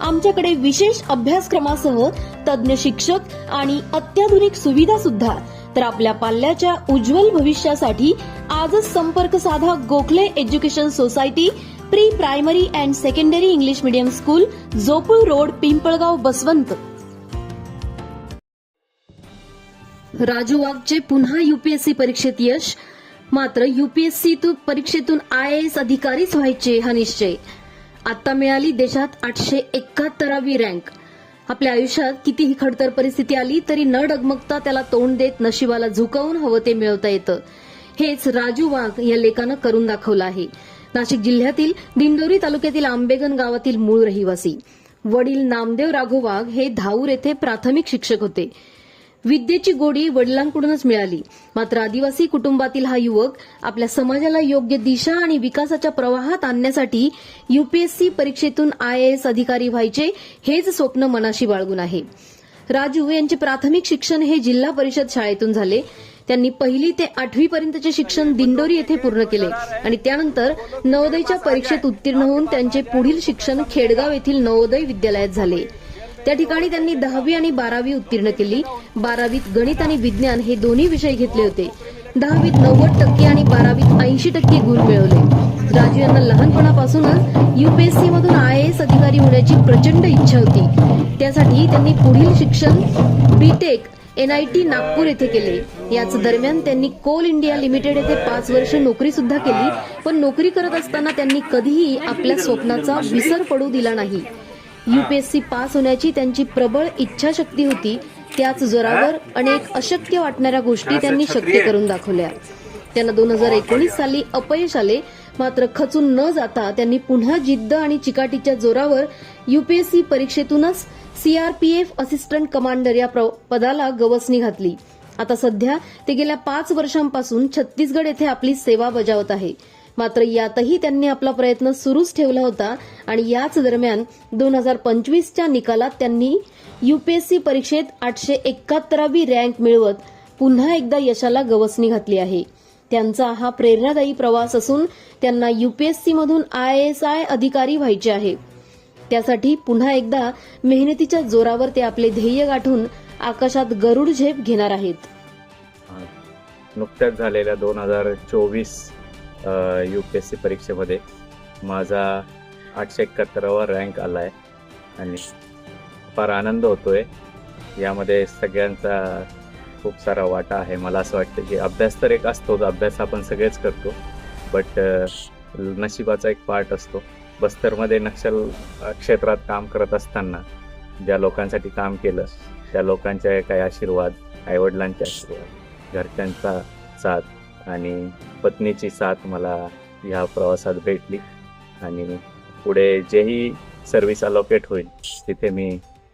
आमच्याकडे विशेष अभ्यासक्रमासह तज्ज्ञ शिक्षक आणि अत्याधुनिक सुविधा सुद्धा. तर आपल्या पाल्याच्या उज्ज्वल भविष्यासाठी आजच संपर्क साधा Gokhale education society pre primary and secondary English medium school Jopul road Pimpalgaon Basvant. Raju वाघचे पुन्हा युपीएससी परीक्षेत यश. मात्र युपीएससी परीक्षेतून आय एस अधिकारीच व्हायचे हा निश्चय. आता मिळाली देशात आठशे एकाहत्तरावी रँक. आपल्या आयुष्यात कितीही खडतर परिस्थिती आली तरी न डगमगता त्याला तोंड देत नशिबाला झुकवून हवं ते मिळवता येतं. हेच राजू वाघ या लेखानं करून दाखवलं आहे. नाशिक जिल्ह्यातील दिंडोरी तालुक्यातील आंबेगन गावातील मूळ रहिवासी. वडील नामदेव राघो वाघ हे धाऊर येथे प्राथमिक शिक्षक होते. विद्येची गोडी वडिलांकडूनच मिळाली. मात्र आदिवासी कुटुंबातील हा युवक आपल्या समाजाला योग्य दिशा आणि विकासाच्या प्रवाहात आणण्यासाठी युपीएससी परीक्षेतून आयएएस अधिकारी व्हायचे हेच स्वप्न मनाशी बाळगून आहे. राजू यांचे प्राथमिक शिक्षण हे जिल्हा परिषद शाळेतून झाले. त्यांनी पहिली ते आठवी पर्यंतचे शिक्षण दिंडोरी येथे पूर्ण केले आणि त्यानंतर नवोदयच्या परीक्षेत उत्तीर्ण होऊन त्यांचे पुढील शिक्षण खेडगाव येथील नवोदय विद्यालयात झाले. त्या ठिकाणी त्यांनी दहावी आणि बारावी उत्तीर्ण केली. बारावीत गणित आणि विज्ञान हे दोन्ही विषय घेतले होते. दहावीत नव्वद टक्के आणि बारावीत ऐंशी टक्के गुण मिळवले. राजू यांना लहानपणापासूनच युपीएससी मधून आय एस अधिकारी होण्याची प्रचंड इच्छा होती. त्यासाठी त्यांनी पुढील शिक्षण बीटेक एनआयटी नागपूर येथे केले. याच दरम्यान त्यांनी कोल इंडिया लिमिटेड येथे पाच वर्ष नोकरी सुद्धा केली पण नोकरी करत असताना त्यांनी कधीही आपल्या स्वप्नाचा विसर पडू दिला नाही. युपीएससी पास होण्याची त्यांची प्रबळ इच्छाशक्ती होती. त्याच जोरावर अनेक अशक्य वाटणाऱ्या गोष्टी त्यांनी शक्य करून दाखवल्या. त्यांना दोन हजार एकोणीस साली अपयश आले. मात्र खचून न जाता त्यांनी पुन्हा जिद्द आणि चिकाटीच्या जोरावर युपीएससी परीक्षेतूनच सीआरपीएफ असिस्टंट कमांडर या पदाला गवसणी घातली. आता सध्या ते गेल्या पाच वर्षांपासून छत्तीसगड येथे आपली सेवा बजावत आहे. मात्र यातही त्यांनी आपला प्रयत्न सुरूच ठेवला होता आणि याच दरम्यान दोन हजार पंचवीसच्या निकालात त्यांनी युपीएससी परीक्षेत आठशे एकाहत्तरावी रँक मिळवत पुन्हा एकदा यशाला गवसणी घातली आहे. त्यांचा हा प्रेरणादायी प्रवास असून त्यांना युपीएससी मधून आय एस आय अधिकारी व्हायचे आहे. त्यासाठी पुन्हा एकदा मेहनतीच्या जोरावर ते आपले ध्येय गाठून आकाशात गरुड झेप घेणार आहेत. नुकत्याच झालेल्या दोन हजार चोवीस यू पी एस सी परीक्षेमध्ये माझा आठशे एकाहत्तरावा रँक आला आहे आणि फार आनंद होतोय. यामध्ये सगळ्यांचा खूप सारा वाटा आहे. मला असं वाटतं की अभ्यास तर एक असतोच. अभ्यास आपण सगळेच करतो. बट नशिबाचा एक पार्ट असतो. बस्तरमध्ये नक्षल क्षेत्रात काम करत असताना ज्या लोकांसाठी काम केलं त्या लोकांचे काही आशीर्वाद आईवडिलांचे आशीर्वाद घरच्यांचा साथ आणि पत्नीची साथ मला ह्या प्रवासात भेटली. आणि पुढे जेही सर्व्हिस अलोकेट होईल तिथे मी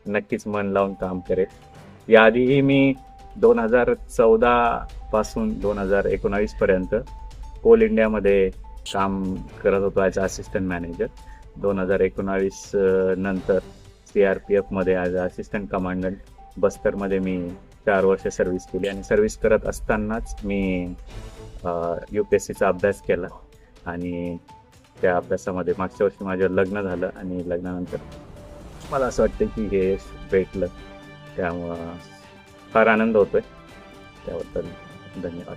नक्कीच मन लावून काम करेन याआधीही मी दोन हजार चौदा पासून दोन हजार एकोणावीस पर्यंत कोल इंडियामध्ये काम करत होतो ॲज असिस्टंट मॅनेजर दोन हजार एकोणावीस नंतर सी आर पी एफमध्ये ॲज अ असिस्टंट कमांडंट बस्तरमध्ये मी चार वर्ष सर्व्हिस केली आणि सर्व्हिस करत असतानाच मी यू पी एस सीचा अभ्यास केला आणि त्या अभ्यासामध्ये मागच्या वर्षी माझं लग्न झालं आणि लग्नानंतर मला असं वाटतं की हे यश भेटलं. त्यामुळं फार आनंद होतोय. त्याबद्दल धन्यवाद.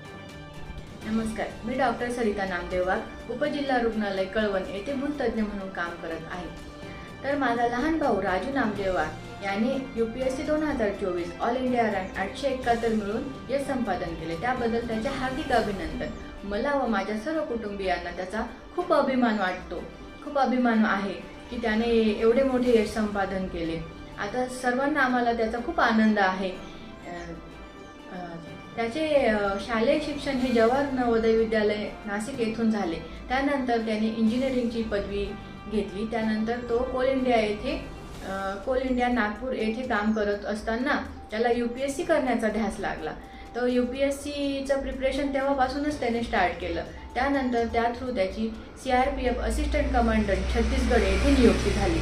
नमस्कार. मी डॉक्टर सरिता नामदेवा उपजिल्हा रुग्णालय कळवण येथे भूलतज्ञ म्हणून काम करत आहे. तर माझा लहान भाऊ राजू नामदेवा याने यू पी एस सी दोन हजार चोवीस ऑल इंडिया रँक आठशे एकाहत्तर मिळून यश संपादन केले. त्याबद्दल त्याचे हार्दिक अभिनंदन. मला व माझ्या सर्व कुटुंबियांना त्याचा खूप अभिमान वाटतो. खूप अभिमान आहे की त्याने एवढे मोठे यश संपादन केले. आता सर्वांना आम्हाला त्याचा खूप आनंद आहे. त्याचे शालेय शिक्षण हे जवाहर नवोदय विद्यालय नाशिक येथून झाले. त्यानंतर त्याने इंजिनिअरिंगची पदवी घेतली. त्यानंतर तो कोल इंडिया येथे कोल इंडिया नागपूर येथे काम करत असताना त्याला यू पी एस सी करण्याचा ध्यास लागला. तर यू पी एस सीचं प्रिपरेशन तेव्हापासूनच त्याने स्टार्ट केलं. त्यानंतर त्या थ्रू त्याची C R P F assistant commandant Chhattisgarh येथे नियुक्ती झाली.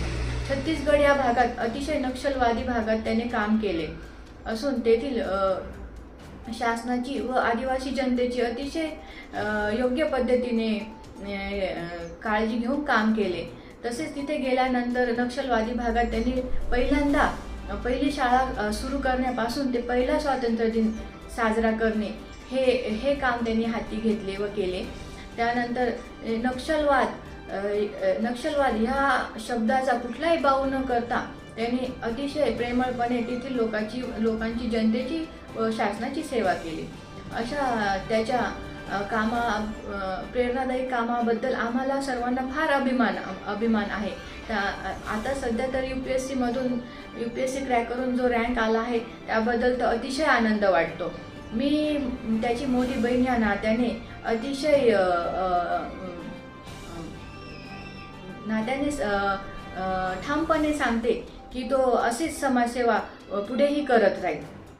छत्तीसगड या भागात अतिशय नक्षलवादी भागात त्याने काम केले. असून तेथील शासनाची व आदिवासी जनतेची अतिशय योग्य पद्धतीने काळजी घेऊन काम केले. तसेच तिथे गेल्यानंतर नक्षलवादी भागात त्यांनी पहिल्यांदा पहिली शाळा सुरू करण्यापासून ते पहिला स्वातंत्र्य दिन साजरा करणे हे हे काम त्यांनी हाती घेतले व केले. त्यानंतर नक्षलवाद नक्षलवाद ह्या शब्दाचा कुठलाही बाऊ न करता त्यांनी अतिशय प्रेमळपणे तेथील लोकांची लोकांची जनतेची व शासनाची सेवा केली. अशा त्याच्या कामा प्रेरणादायी कामाबद्दल आम्हाला सर्वांना फार अभिमान अभिमान आहे. त्या आता सध्या तर U P S सीमधून U P S C crack करून जो रँक आला आहे त्याबद्दल तर अतिशय आनंद वाटतो. मी त्याची मोठी बहीण या नात्याने अतिशय नात्याने ठामपणे सांगते की तो अशीच समाजसेवा पुढेही करत राहील.